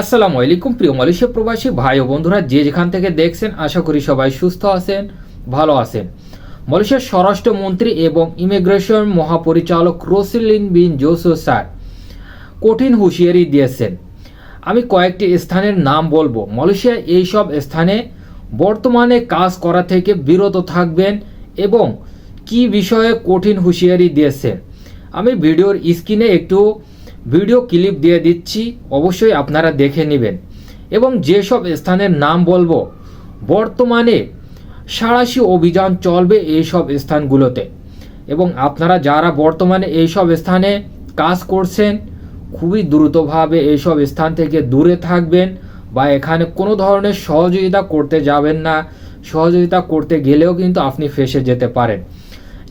আসসালামু আলাইকুম, প্রিয় মালয়েশিয়া প্রবাসী ভাই ও বন্ধুরা, যে যেখান থেকে দেখছেন, আশা করি সবাই সুস্থ আছেন, ভালো আছেন। মালয়েশিয়ার স্বরাষ্ট্রমন্ত্রী এবং ইমিগ্রেশন মহাপরিচালক রোসিলিন বিন জোসো স্যার কঠিন হুঁশিয়ারি দিয়েছেন। আমি কয়েকটি স্থানের নাম বলব। মালয়েশিয়া এইসব স্থানে বর্তমানে কাজ করা থেকে বিরত থাকবেন এবং কি বিষয়ে কঠিন হুঁশিয়ারি দিয়েছেন। আমি ভিডিওর স্ক্রিনে একটু ভিডিও ক্লিপ দিয়ে দিচ্ছি, অবশ্যই আপনারা দেখে নেবেন। এবং যেসব স্থানের নাম বলব, বর্তমানে সাঁড়াশি অভিযান চলবে এইসব স্থানগুলোতে। এবং আপনারা যারা বর্তমানে এইসব স্থানে কাজ করছেন, খুবই দ্রুতভাবে এইসব স্থান থেকে দূরে থাকবেন বা এখানে কোনো ধরনের সহযোগিতা করতে যাবেন না, সহযোগিতা করতে গেলেও কিন্তু আপনি ফেসে যেতে পারেন।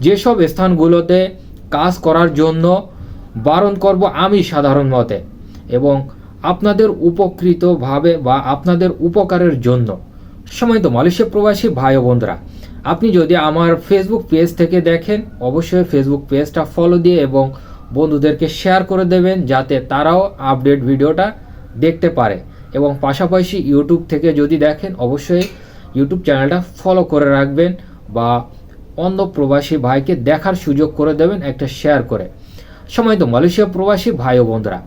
যেসব স্থানগুলোতে কাজ করার জন্য বারণ করব আমি সাধারণ মতে এবং আপনাদের উপকৃতভাবে বা আপনাদের উপকারের জন্য। সময় তো মালয়েশিয়া প্রবাসী ভাই ও বন্ধুরা আপনি যদি আমার ফেসবুক পেজ থেকে দেখেন, অবশ্যই ফেসবুক পেজটা ফলো দিয়ে এবং বন্ধুদেরকে শেয়ার করে দেবেন যাতে তারাও আপডেট ভিডিওটা দেখতে পারে এবং পাশাপাশি ইউটিউব থেকে যদি দেখেন, অবশ্যই ইউটিউব চ্যানেলটা ফলো করে রাখবেন বা অন্য প্রবাসী ভাইকে দেখার সুযোগ করে দেবেন একটা শেয়ার করে। সময় তো মালয়েশিয়া প্রবাসী ভাই ও বন্ধুরা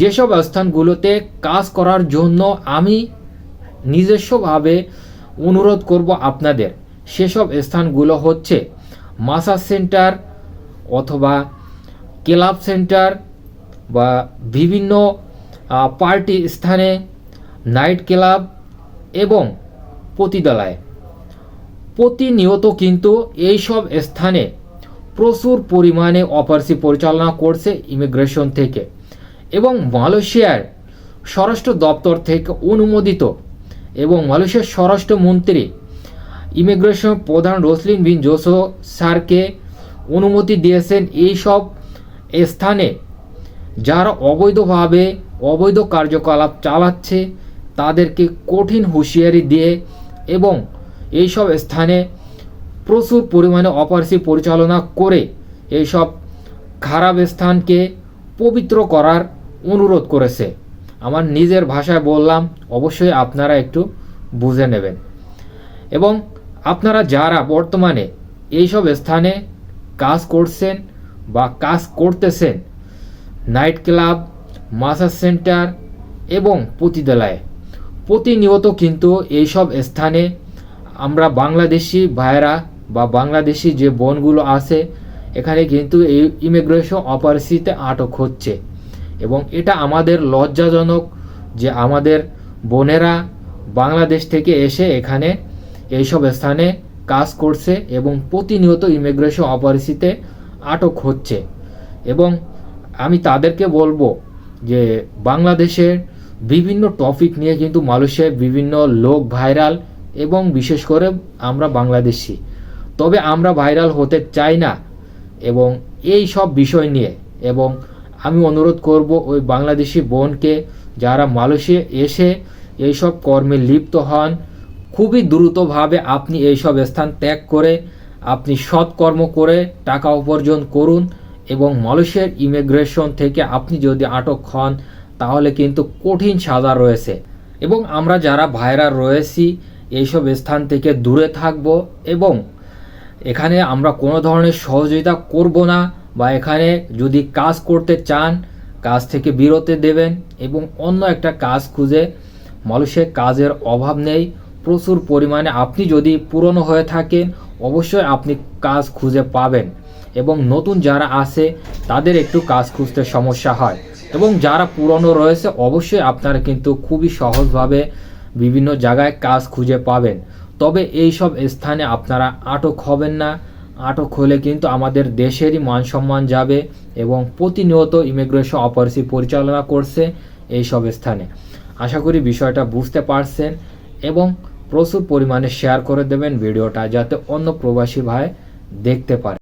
যেসব স্থানগুলোতে কাজ করার জন্য আমি নিজস্বভাবে অনুরোধ করব আপনাদের, সেসব স্থানগুলো হচ্ছে মাসাজ সেন্টার অথবা ক্লাব সেন্টার বা বিভিন্ন পার্টি স্থানে নাইট ক্লাব এবং পতিতালয়। প্রতিনিয়ত কিন্তু এই সব স্থানে প্রচুর পরিমাণে অপারেশন পরিচালনা করছে ইমিগ্রেশন থেকে এবং মালয়েশিয়ার স্বরাষ্ট্র দপ্তর থেকে অনুমোদিত এবং মালয়েশিয়ার স্বরাষ্ট্রমন্ত্রী ইমিগ্রেশন প্রধান রসলিন বিন জোসো স্যারকে অনুমতি দিয়েছেন এই সব স্থানে যারা অবৈধভাবে অবৈধ কার্যকলাপ চালাচ্ছে তাদেরকে কঠিন হুঁশিয়ারি দিয়ে এবং এইসব স্থানে প্রচুর পরিমাণে অপারেশন পরিচালনা করে এইসব খারাপ স্থানকে পবিত্র করার অনুরোধ করেছে। আমার নিজের ভাষায় বললাম, অবশ্যই আপনারা একটু বুঝে নেবেন। এবং আপনারা যারা বর্তমানে এইসব স্থানে কাজ করছেন বা কাজ করতেছেন, নাইট ক্লাব, মাসাজ সেন্টার এবং পতিতালয়ে, প্রতিনিয়ত কিন্তু এইসব স্থানে আমরা বাংলাদেশি ভাইরা বা বাংলাদেশি যে বনগুলো আছে, এখানে কিন্তু এই ইমিগ্রেশন অপারেশিতে আটক হচ্ছে। এবং এটা আমাদের লজ্জাজনক যে আমাদের বোনেরা বাংলাদেশ থেকে এসে এখানে এইসব স্থানে কাজ করছে এবং প্রতিনিয়ত ইমিগ্রেশন অপারেশিতে আটক হচ্ছে। এবং আমি তাদেরকে বলব যে বাংলাদেশের বিভিন্ন টপিক নিয়ে কিন্তু মালয়েশিয়ায় বিভিন্ন লোক ভাইরাল এবং বিশেষ করে আমরা বাংলাদেশি। তবে আমরা ভাইরাল হতে চাই না। এবং এই সব বিষয় নিয়ে এবং আমি অনুরোধ করব ওই বাংলাদেশি বোনকে যারা মালয়েশিয়া এসে এইসব কর্মে লিপ্ত হন, খুবই দ্রুতভাবে আপনি এইসব স্থান ত্যাগ করে আপনি সৎকর্ম করে টাকা উপার্জন করুন এবং মালয়েশিয়ার ইমিগ্রেশন থেকে আপনি যদি আটক হন, তাহলে কিন্তু কঠিন সাজা রয়েছে। এবং আমরা যারা ভাইরা রয়েছি এইসব স্থান থেকে দূরে থাকব এবং এখানে আমরা কোনো ধরনের সহযোগিতা করব না বা এখানে যদি কাজ করতে চান, কাজ থেকে বিরতি দেবেন এবং অন্য একটা কাজ খুঁজে, মানুষের কাজের অভাব নেই, প্রচুর পরিমাণে আপনি যদি পুরনো হয়ে থাকেন, অবশ্যই আপনি কাজ খুঁজে পাবেন এবং নতুন যারা আসে তাদের একটু কাজ খুঁজতে সমস্যা হয় এবং যারা পুরনো রয়েছে, অবশ্যই আপনারা কিন্তু খুবই সহজভাবে বিভিন্ন জায়গায় কাজ খুঁজে পাবেন। তবে এই সব স্থানে আপনারা আটক হবেন না। আটক হলে কিন্তু আমাদের দেশেরই মান সম্মান যাবে এবং প্রতিনিয়ত ইমিগ্রেশন অপারেসি পরিচালনা করছে এই সব স্থানে। আশা করি বিষয়টা বুঝতে পারছেন এবং প্রচুর পরিমাণে শেয়ার করে দেবেন ভিডিওটা যাতে অন্য প্রবাসী ভাই দেখতে পারে।